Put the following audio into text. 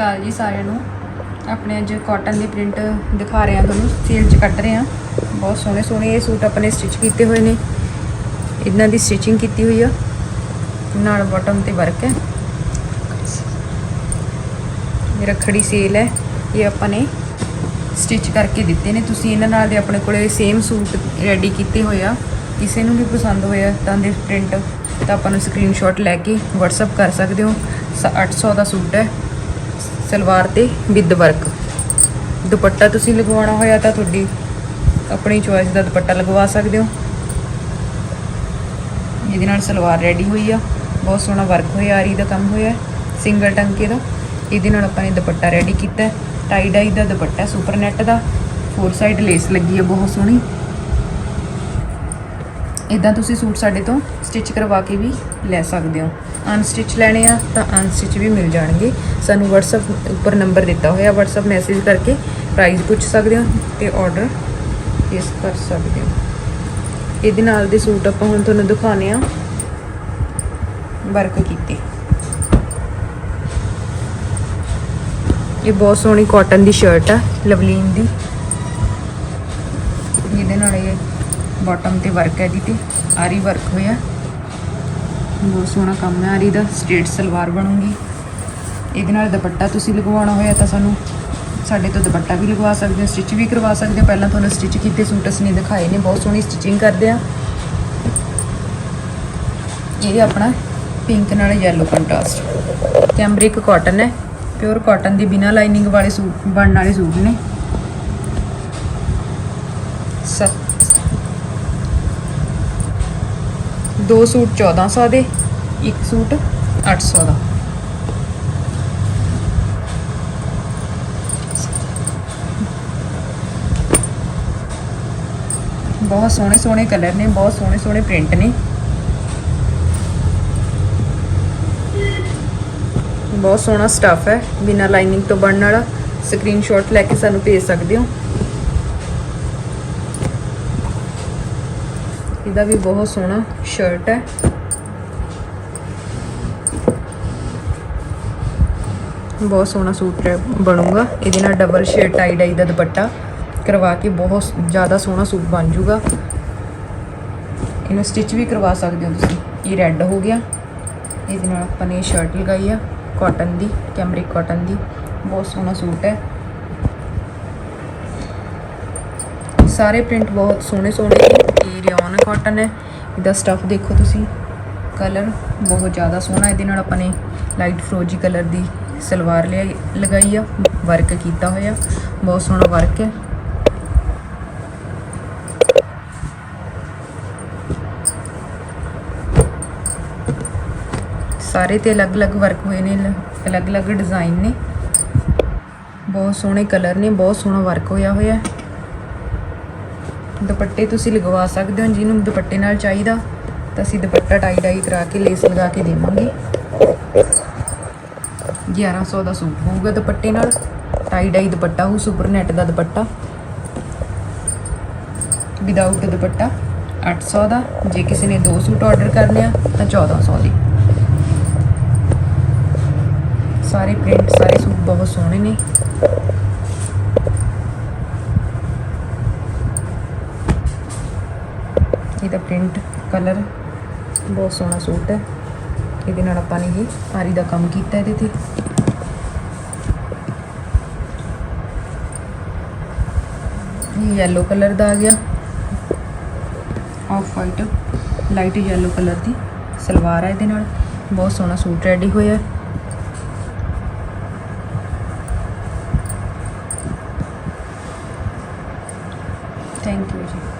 ਅਕਾਲ ਜੀ ਸਾਰਿਆਂ ਨੂੰ। ਆਪਣੇ ਅੱਜ ਕਾਟਨ ਦੇ ਪ੍ਰਿੰਟ ਦਿਖਾ ਰਹੇ ਹਾਂ ਤੁਹਾਨੂੰ ਸੇਲ 'ਚ ਕੱਢ ਰਹੇ ਹਾਂ। ਬਹੁਤ ਸੋਹਣੇ ਸੋਹਣੇ ਇਹ ਸੂਟ ਆਪਣੇ ਸਟਿਚ ਕੀਤੇ ਹੋਏ ਨੇ। ਇਹਨਾਂ ਦੀ ਸਟਿਚਿੰਗ ਕੀਤੀ ਹੋਈ ਆ। ਨਾਲ ਬਾਟਮ ਤੇ ਵਰਕ ਹੈ। ਰੱਖੜੀ ਸੇਲ ਹੈ। ਇਹ ਆਪਾਂ ਨੇ ਸਟਿਚ ਕਰਕੇ ਦਿੱਤੇ ਨੇ। ਤੁਸੀਂ ਇਹਨਾਂ ਨਾਲ ਦੇ ਆਪਣੇ ਕੋਲੇ ਸੇਮ ਸੂਟ ਰੈਡੀ ਕੀਤੇ ਹੋਏ ਆ। ਕਿਸੇ ਨੂੰ ਵੀ ਪਸੰਦ ਹੋਇਆ ਤਾਂ ਦੇ ਪ੍ਰਿੰਟ ਤਾਂ ਆਪਾਂ ਨੂੰ ਸਕਰੀਨਸ਼ਾਟ ਲੈ ਕੇ WhatsApp ਕਰ ਸਕਦੇ ਹੋ। ਸ- 800 ਦਾ ਸੂਟ ਹੈ। ਸਲਵਾਰ ਤੇ ਵਿਦ ਵਰਕ। ਦੁਪੱਟਾ ਤੁਸੀਂ ਲਗਵਾਉਣਾ ਹੋਇਆ ਤਾਂ ਤੁਹਾਡੀ ਆਪਣੀ ਚੋਇਸ ਦਾ ਦੁਪੱਟਾ ਲਗਵਾ ਸਕਦੇ ਹੋ। ਇਹਦੇ ਨਾਲ ਸਲਵਾਰ ਰੈਡੀ ਹੋਈ ਆ। ਬਹੁਤ ਸੋਹਣਾ ਵਰਕ ਹੋਇਆ, ਆਰੀ ਦਾ ਕੰਮ ਹੋਇਆ ਸਿੰਗਲ ਟੰਕੇ ਦਾ। ਇਹਦੇ ਨਾਲ ਆਪਾਂ ਨੇ ਦੁਪੱਟਾ ਰੈਡੀ ਕੀਤਾ ਟਾਈ ਡਾਈ ਦਾ ਦੁਪੱਟਾ ਸੁਪਰ ਨੈਟ ਦਾ। ਫੋਰ ਸਾਈਡ ਲੇਸ ਲੱਗੀ ਆ, ਬਹੁਤ ਸੋਹਣੀ। ਇਦਾਂ ਤੁਸੀਂ ਸੂਟ ਸਾਡੇ ਤੋਂ ਸਟਿਚ ਕਰਵਾ ਕੇ ਵੀ ਲੈ ਸਕਦੇ ਹੋ। ਅਨਸਟਿਚ ਲੈਣੇ ਆ, ਤਾਂ ਅਨਸਟਿਚ ਵੀ ਮਿਲ ਜਾਣਗੇ। ਸਾਨੂੰ WhatsApp ਉੱਪਰ ਨੰਬਰ ਦਿੱਤਾ ਹੋਇਆ, WhatsApp ਮੈਸੇਜ ਕਰਕੇ ਪ੍ਰਾਈਸ ਪੁੱਛ ਸਕਦੇ ਹੋ ਤੇ ਆਰਡਰ ਪਲੇਸ ਕਰ ਸਕਦੇ ਹੋ। ਇਹਦੇ ਨਾਲ ਦੇ ਸੂਟ ਆਪਾਂ ਹੁਣ ਤੁਹਾਨੂੰ ਦਿਖਾਣੇ ਆ ਵਰਕ ਕੀਤੇ। ਇਹ ਬਹੁਤ ਸੋਹਣੀ ਕਾਟਨ ਦੀ ਸ਼ਰਟ ਆ, ਲਵਲੀਨ ਦੀ। ਜਿਹਦੇ ਨਾਲ ਇਹ ਬਾਟਮ ਤੇ ਵਰਕ ਹੈ ਜੀ ਤੇ, ਆਰੀ ਵਰਕ ਹੋਇਆ। ਬਹੁਤ ਸੋਹਣਾ ਕੰਮ ਹੈ। ਆਰੀ ਦਾ ਸਟ੍ਰੇਟ ਸਲਵਾਰ ਬਣੂਗੀ। ਇਹਦੇ ਨਾਲ ਦੁਪੱਟਾ ਤੁਸੀਂ ਲਗਵਾਉਣਾ ਹੋਇਆ ਤਾਂ ਸਾਨੂੰ ਸਾਡੇ ਤੋਂ ਦੁਪੱਟਾ ਵੀ ਲਗਵਾ ਸਕਦੇ ਹੋ ਸਟਿਚ ਵੀ ਕਰਵਾ ਸਕਦੇ ਹੋ। ਪਹਿਲਾਂ ਤੁਹਾਨੂੰ ਸਟਿਚ ਕੀਤੇ ਸੂਟ ਅਸੀਂ ਦਿਖਾਏ ਨੇ, ਬਹੁਤ ਸੋਹਣੀ ਸਟਿਚਿੰਗ ਕਰਦੇ ਆ। ਇਹ ਆਪਣਾ ਪਿੰਕ ਨਾਲ ਯੈਲੋ ਕੰਟਰਾਸਟ ਕੈਂਬਰਿਕ ਕਾਟਨ ਹੈ। ਪਿਓਰ ਕਾਟਨ ਦੀ ਬਿਨਾ ਲਾਈਨਿੰਗ ਵਾਲੇ ਸੂਟ ਬਣਨ ਵਾਲੇ ਸੂਟ ਨੇ। ਸੱਤ ਦੋ ਸੂਟ 1400 ਦੇ, ਇੱਕ ਸੂਟ 800 ਦਾ। ਬਹੁਤ ਸੋਹਣੇ ਸੋਹਣੇ ਕਲਰ ਨੇ, ਬਹੁਤ ਸੋਹਣੇ ਸੋਹਣੇ ਪ੍ਰਿੰਟ ਨੇ। ਬਹੁਤ ਸੋਹਣਾ ਸਟੱਫ ਹੈ, ਬਿਨਾ ਲਾਈਨਿੰਗ ਤੋਂ ਬਣਨ ਵਾਲਾ। ਸਕਰੀਨਸ਼ਾਟ ਲੈ ਕੇ ਸਾਨੂੰ ਭੇਜ ਸਕਦੇ ਹੋ। ਇਹਦਾ ਵੀ ਬਹੁਤ ਸੋਹਣਾ ਸ਼ਰਟ ਹੈ। ਬਹੁਤ ਸੋਹਣਾ ਸੂਟ ਬਣੂਗਾ। ਇਹਦੇ ਨਾਲ ਡਬਲ ਸ਼ੇਡ ਟਾਈ ਡਾਈ ਦਾ ਦੁਪੱਟਾ ਕਰਵਾ ਕੇ ਬਹੁਤ ਜ਼ਿਆਦਾ ਸੋਹਣਾ ਸੂਟ ਬਣ ਜਾਊਗਾ ਇਹਨੂੰ ਸਟਿਚ ਵੀ ਕਰਵਾ ਸਕਦੇ ਹੋ ਤੁਸੀਂ। ਇਹ ਰੈੱਡ ਹੋ ਗਿਆ। ਇਹਦੇ ਨਾਲ ਆਪਾਂ ਨੇ ਸ਼ਰਟ ਲਗਾਈ ਆ ਕਾਟਨ ਦੀ ਕੈਮਰਿਕ ਕਾਟਨ ਦੀ। ਬਹੁਤ ਸੋਹਣਾ ਸੂਟ ਹੈ। ਸਾਰੇ ਪ੍ਰਿੰਟ ਬਹੁਤ ਸੋਹਣੇ ਸੋਹਣੇ ਨੇ ਇਹ ਰਿਓਨ ਕਾਟਨ ਹੈ। ਇਹਦਾ ਸਟੱਫ ਦੇਖੋ ਤੁਸੀਂ। ਕਲਰ ਬਹੁਤ ਜ਼ਿਆਦਾ ਸੋਹਣਾ ਇਹਦੇ ਨਾਲ ਆਪਾਂ ਨੇ ਲਾਈਟ ਫਰੋਜੀ ਕਲਰ ਦੀ ਸਲਵਾਰ ਲਿਆਈ ਲਗਾਈ ਆ। ਵਰਕ ਕੀਤਾ ਹੋਇਆ। ਬਹੁਤ ਸੋਹਣਾ ਵਰਕ ਹੈ। ਸਾਰੇ ਤੇ ਅਲੱਗ-ਅਲੱਗ ਵਰਕ ਹੋਏ ਨੇ। ਅਲੱਗ-ਅਲੱਗ ਡਿਜ਼ਾਈਨ ਨੇ। ਬਹੁਤ ਸੋਹਣੇ ਕਲਰ ਨੇ। ਬਹੁਤ ਸੋਹਣਾ ਵਰਕ ਹੋਇਆ ਹੋਇਆ। ਹੈ ਦੁਪੱਟੇ ਤੁਸੀਂ ਲਗਵਾ ਸਕਦੇ ਹੋ, ਜਿਹਨੂੰ ਦੁਪੱਟੇ ਨਾਲ ਚਾਹੀਦਾ, ਤਾਂ ਅਸੀਂ ਦੁਪੱਟਾ ਟਾਈ ਡਾਈ ਕਰਾ ਕੇ ਲੇਸ ਲਗਾ ਕੇ ਦੇਵਾਂਗੇ। 1100 ਦਾ ਸੂਟ ਹੋਊਗਾ ਦੁਪੱਟੇ ਨਾਲ। ਟਾਈ ਡਾਈ ਦੁਪੱਟਾ ਹੋ ਸੁਪਰ ਨੈਟ ਦਾ ਦੁਪੱਟਾ। ਵਿਦਆਊਟ ਦੁਪੱਟਾ 800 ਦਾ। ਜੇ ਕਿਸੇ ਨੇ ਦੋ ਸੂਟ ਆਰਡਰ ਕਰਨੇ ਆ, ਤਾਂ 1400 ਦੇ। ਸਾਰੇ ਪ੍ਰਿੰਟ ਸਾਰੇ ਸੂਟ ਬਹੁਤ ਸੋਹਣੇ ਨੇ। ਇਹਦਾ ਪ੍ਰਿੰਟ ਕਲਰ, ਬਹੁਤ ਸੋਹਣਾ ਸੂਟ ਹੈ। ਇਹਦੇ ਨਾਲ ਆਪਾਂ ਨੇ ਇਹ ਆਰੀ ਦਾ ਕੰਮ ਕੀਤਾ ਇਹਦੇ ਤੇ। ਇਹ ਯੈਲੋ ਕਲਰ ਦਾ ਆ ਗਿਆ। Off white light yellow colour ਦੀ ਸਲਵਾਰ ਹੈ ਇਹਦੇ ਨਾਲ। ਬਹੁਤ ਸੋਹਣਾ ਸੂਟ ਰੈਡੀ ਹੋਇਆ। ਥੈਂਕ ਯੂ ਜੀ।